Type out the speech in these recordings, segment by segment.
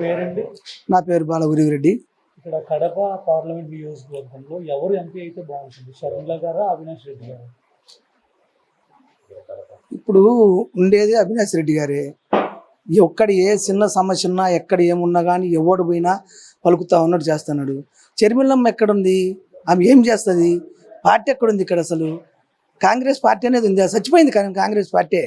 పేరండి? నా పేరు బాలగురిరెడ్డి ఇక్కడ కడప పార్లమెంట్ నియోజకవర్గంలో ఎవరు ఎంపీ అయితే బాగుంటుంది? షర్మిల గారా అవినాష్ రెడ్డి గారు? ఇప్పుడు ఉండేది అవినాష్ రెడ్డి గారే. ఎక్కడ ఏ చిన్న సమస్య ఉన్నా ఎక్కడ ఏమున్నా కానీ ఎవడు పోయినా పలుకుతా ఉన్నట్టు చేస్తున్నాడు. చర్మిలమ్మ ఎక్కడుంది? ఆమె ఏం చేస్తుంది? పార్టీ ఎక్కడుంది ఇక్కడ అసలు? కాంగ్రెస్ పార్టీ అనేది ఉంది చచ్చిపోయింది కానీ కాంగ్రెస్ పార్టీ.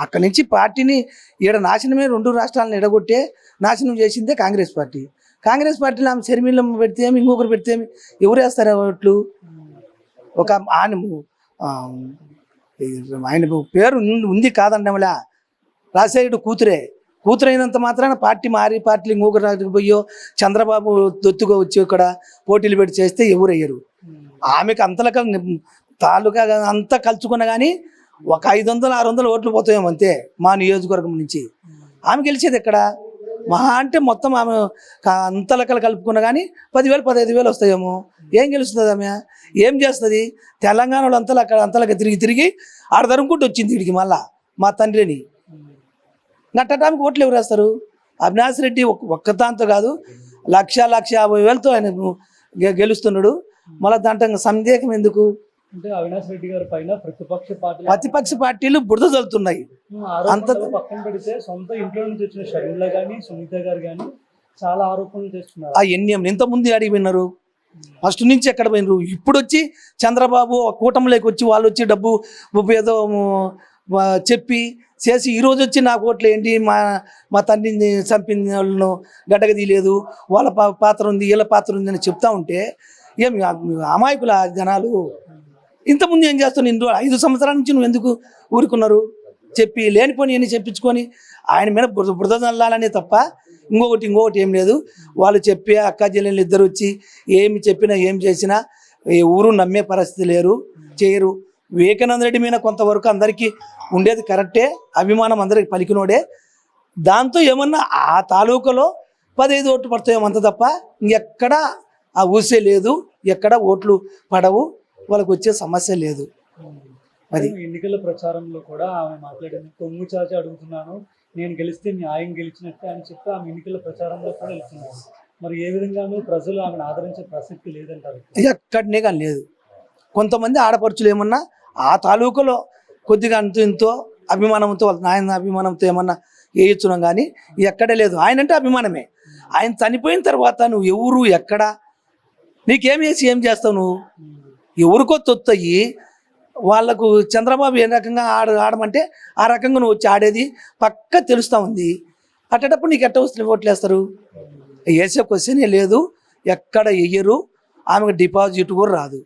అక్కడి నుంచి పార్టీని ఈడ నాశనమే రెండు రాష్ట్రాలను ఎడగొట్టే నాశనం చేసిందే కాంగ్రెస్ పార్టీ. కాంగ్రెస్ పార్టీలో ఆమె చర్మిలమ్మ పెడితే ఏమి ఇంకొకరు పెడితే ఏమి? ఎవరు వేస్తారు ఓట్లు? ఒక ఆయన ఆయన పేరు ఉంది- కాదండమలా రాజశేఖరుడు కూతురే. కూతురైనంత మాత్రాన పార్టీ మారి పార్టీలు ఇంకొకరు రాజుకు పోయో చంద్రబాబు దొత్తుగా వచ్చి ఇక్కడ పోటీలు పెట్టి చేస్తే ఎవరు అయ్యరు ఆమెకు అంతలక తాలూకా అంతా కలుచుకున్నా కానీ ఒక ఐదు వందలు ఆరు వందలు ఓట్లు పోతాయేమో అంతే మా నియోజకవర్గం నుంచి. ఆమె గెలిచేది ఎక్కడ? మహా అంటే మొత్తం ఆమె అంత లెక్కలు కలుపుకున్నా కానీ పదివేలు పదహైదు వేలు వస్తాయేమో. ఏం గెలుస్తుంది ఆమె? ఏం చేస్తుంది? తెలంగాణ వాళ్ళు అంతలా అక్కడ అంతలకి తిరిగి తిరిగి ఆడ వచ్చింది వీడికి మళ్ళా మా తండ్రిని. నట్టడానికి ఓట్లు ఎవరు వేస్తారు? అవినాష్ రెడ్డి ఒక్క- ఒక్కదాంతో కాదు లక్ష లక్ష యాభై వేలతో ఆయన గె- గెలుస్తున్నాడు. మళ్ళీ దాంట్లో సందేహం ఎందుకు? అంటే అవినాష్ రెడ్డి గారి పైన ప్రతిపక్ష పార్టీ ప్రతిపక్ష పార్టీలు బురద చల్లుతున్నాయి ఆరోపణలు పక్కన పెడితే సొంత ఇంట్లో నుంచి వచ్చిన షర్మిల గాని సునీత గారు గాని చాలా ఆరోపణలు చేస్తున్నారు. ఆ ఎన్నియం ఎంత ముందు అడిగి పోయినారు? ఫస్ట్ నుంచి ఎక్కడ పోయినారు? ఇప్పుడు వచ్చి చంద్రబాబు ఆ కూటమిలోకి వచ్చి వాళ్ళు వచ్చి డబ్బు ఏదో చెప్పి చేసి ఈ రోజు వచ్చి నాకు ఓట్లు ఏంటి? మా మా తండ్రిని చంపిన వాళ్ళను గడ్డగ తీయలేదు వాళ్ళ పాత్ర ఉంది వీళ్ళ పాత్ర ఉంది అని చెప్తా ఉంటే ఏం అమాయకుల జనాలు ఇంతకుముందు ఏం చేస్తున్నావు ఇందు ఐదు సంవత్సరాల నుంచి నువ్వు ఎందుకు ఊరుకున్నారు? చెప్పి లేనిపోని అని చెప్పించుకొని ఆయన మీద బురద బురద చల్లాలనే తప్ప ఇంకొకటి ఇంకొకటి ఏం లేదు. వాళ్ళు చెప్పి అక్క చెల్లెళ్ళు ఇద్దరు వచ్చి ఏమి చెప్పినా ఏం చేసినా ఈ ఊరు నమ్మే పరిస్థితి లేరు చేయరు. వివేకానంద రెడ్డి మీద కొంతవరకు అందరికీ ఉండేది కరెక్టే అభిమానం అందరికి పలికినోడే. దాంతో ఏమన్నా ఆ తాలూకాలో పదహైదు ఓట్లు పడతాయేమంత అంత తప్ప ఇంకెక్కడా ఆ ఊసే లేదు ఎక్కడ ఓట్లు పడవు. వాళ్ళకి వచ్చే సమస్య లేదు. అది. ఎన్నికల ప్రచారంలో కూడా ఆమె మాట్లాడింది కొమ్ము చాచి అడుగుతున్నాను నేను గెలిస్తే న్యాయం గెలిచినట్టే అని చెప్పి ఆమె ఎన్నికల ప్రచారంలో కూడా వెళ్తున్నారు. మరి ఏ విధంగానూ ప్రజలు ఆమెను ఆదరించే ప్రసక్తి లేదంటారు? ఎక్కడనే కానీ లేదు. కొంతమంది ఆడపడుచులు ఏమన్నా ఆ తాలూకాలో కొద్దిగా అంత ఇంతో అభిమానంతో వాళ్ళ నాయన అభిమానంతో ఏమన్నా వేయించున్నాం కానీ ఎక్కడే లేదు. ఆయన అంటే అభిమానమే. ఆయన చనిపోయిన తర్వాత నువ్వు ఎవరు ఎక్కడ నీకేం వేసి ఏం చేస్తావు నువ్వు? ఎవరికో తొత్తయి. వాళ్ళకు చంద్రబాబు ఏ రకంగా ఆడ ఆడమంటే ఆ రకంగా నువ్వు వచ్చి ఆడేది. పక్క తెలుస్తూ ఉంది. అట్టేటప్పుడు నీకు ఎట్ట వస్తుంది ఓట్లు వేస్తారు వేసే క్వశ్చనే లేదు. ఎక్కడ వెయ్యరు ఆమెకు డిపాజిట్ కూడా రాదు.